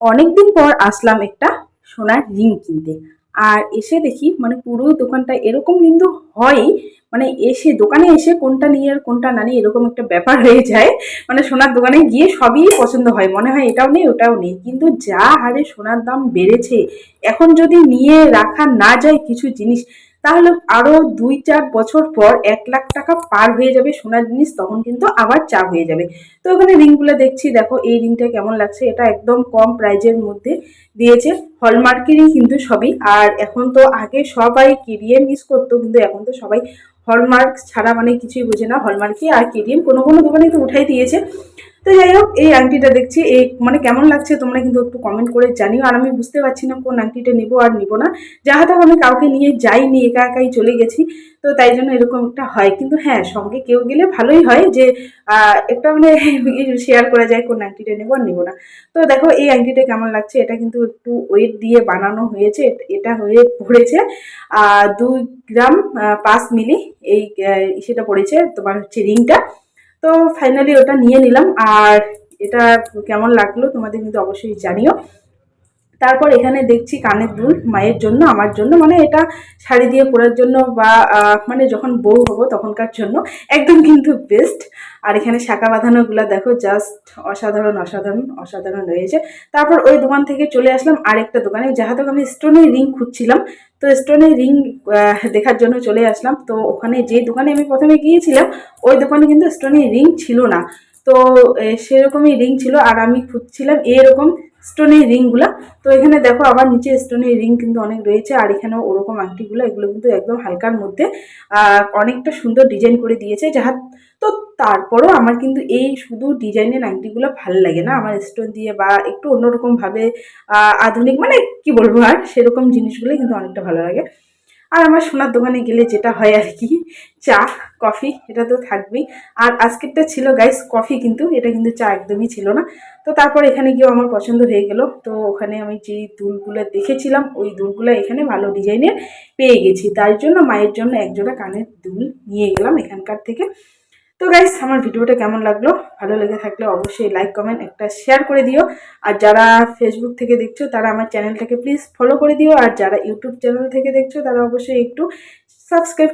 অনেকদিন পর আসলাম একটা সোনার রিং কিনতে। আর এসে দেখি মানে পুরো দোকানটা এরকম কিন্তু হয়ই মানে এসে দোকানে এসে কোনটা নিয়ে আর কোনটা না নিয়ে এরকম একটা ব্যাপার হয়ে যায়। মানে সোনার দোকানে গিয়ে সবই পছন্দ হয়, মনে হয় এটাও নেই, ওটাও নেই। কিন্তু যা হারে সোনার দাম বেড়েছে, এখন যদি নিয়ে রাখা না যায় কিছু জিনিস তাহলে আরও দুই চার বছর পর এক লাখ টাকা পার হয়ে যাবে সোনার জিনিস, তখন কিন্তু আবার চা হয়ে যাবে। তো ওখানে রিংগুলো দেখছি, দেখো এই রিংটা কেমন লাগছে, এটা একদম কম প্রাইজের মধ্যে দিয়েছে। হলমার্কেরই কিন্তু সবই, আর এখন তো আগে সবাই কেরিএম ইউজ করতো, কিন্তু এখন তো সবাই হলমার্ক ছাড়া মানে কিছুই বোঝে না। হলমার্কই আর কেরিএম কোনো কোনো দোকানে তো উঠাই দিয়েছে। তো যাই হোক, এই আংটিটা দেখছি, এই মানে কেমন লাগছে তোমরা কিন্তু একটু কমেন্ট করে জানিও। আর আমি বুঝতে পারছি না কোন আংটিটা নিবো আর নিবো না। যাহা হোক, আমি কাউকে নিয়ে যাইনি, একা একাই চলে গেছি। তো তাই জন্য এরকম একটা হয়। কিন্তু হ্যাঁ সঙ্গে কেউ গেলে ভালোই হয় যে একটা মানে শেয়ার করা যায় কোন আংটিটা নেব আর নেব না। তো দেখো, এই আংটিটা কেমন লাগছে, এটা কিন্তু একটু ওয়েট দিয়ে বানানো হয়েছে, এটা হয়ে পড়েছে দুই গ্রাম পাঁচ মিলি, এই সেটা পড়েছে তোমার হচ্ছে রিংটা। তো ফাইনালি ওটা নিয়ে নিলাম। আর এটা কেমন লাগল তোমাদের কিন্তু অবশ্যই জানিও। তারপর এখানে দেখছি কানের দুল মায়ের জন্য, আমার জন্য। মানে এটা শাড়ি দিয়ে পরার জন্য বা মানে যখন বউ হব তখনকার জন্য একদম কিন্তু বেস্ট আর এখানে শাঁকা বাঁধানোগুলো দেখো জাস্ট অসাধারণ অসাধারণ অসাধারণ রয়েছে। তারপর ওই দোকান থেকে চলে আসলাম আরেকটা দোকানে যাহা আমি স্টোনের রিং খুঁজছিলাম। তো স্টোনের রিং দেখার জন্য চলে আসলাম। তো ওখানে যে দোকানে আমি প্রথমে গিয়েছিলাম, ওই দোকানে কিন্তু স্টোনের রিং ছিল না। তো সেরকমই রিং ছিল আর আমি খুঁজছিলাম এরকম স্টোনের রিংগুলো তো এখানে দেখো আবার নিচে স্টোনের রিং কিন্তু অনেক রয়েছে আর এখানেও ওরকম আংটিগুলো, এগুলো কিন্তু একদম হালকার মধ্যে অনেকটা সুন্দর ডিজাইন করে দিয়েছে। যাহা তো তারপরও আমার কিন্তু এই শুধু ডিজাইনের আংটিগুলো ভালো লাগে না। আমার স্টোন দিয়ে বা একটু অন্যরকমভাবে আধুনিক মানে কি বলব আর? সেরকম জিনিসগুলো কিন্তু অনেকটা ভালো লাগে। আর আমার সোনার দোকানে গেলে যেটা হয় আর কি, চা, কফি এটা তো থাকবেই। আর আজকেরটা ছিল গাইস কফি কিন্তু, এটা কিন্তু চা একদমই ছিল না। তো তারপর এখানে গিয়েও আমার পছন্দ হয়ে গেল। তো ওখানে আমি যে দুলগুলো দেখেছিলাম, ওই দুলগুলো এখানে ভালো ডিজাইনের পেয়ে গেছি। তার জন্য মায়ের জন্য একজোড়া কানের দুল নিয়ে গেলাম এখানকার থেকে। তো গাইস আমার ভিডিওটা কেমন লাগল? ভালো লেগে থাকলে অবশ্যই লাইক কমেন্ট একটা শেয়ার করে দিও। আর যারা ফেসবুক থেকে দেখছ, তারা আমার চ্যানেলটাকে প্লিজ ফলো করে দিও। আর যারা ইউটিউব চ্যানেল থেকে দেখছ, তারা অবশ্যই একটু সাবস্ক্রাইব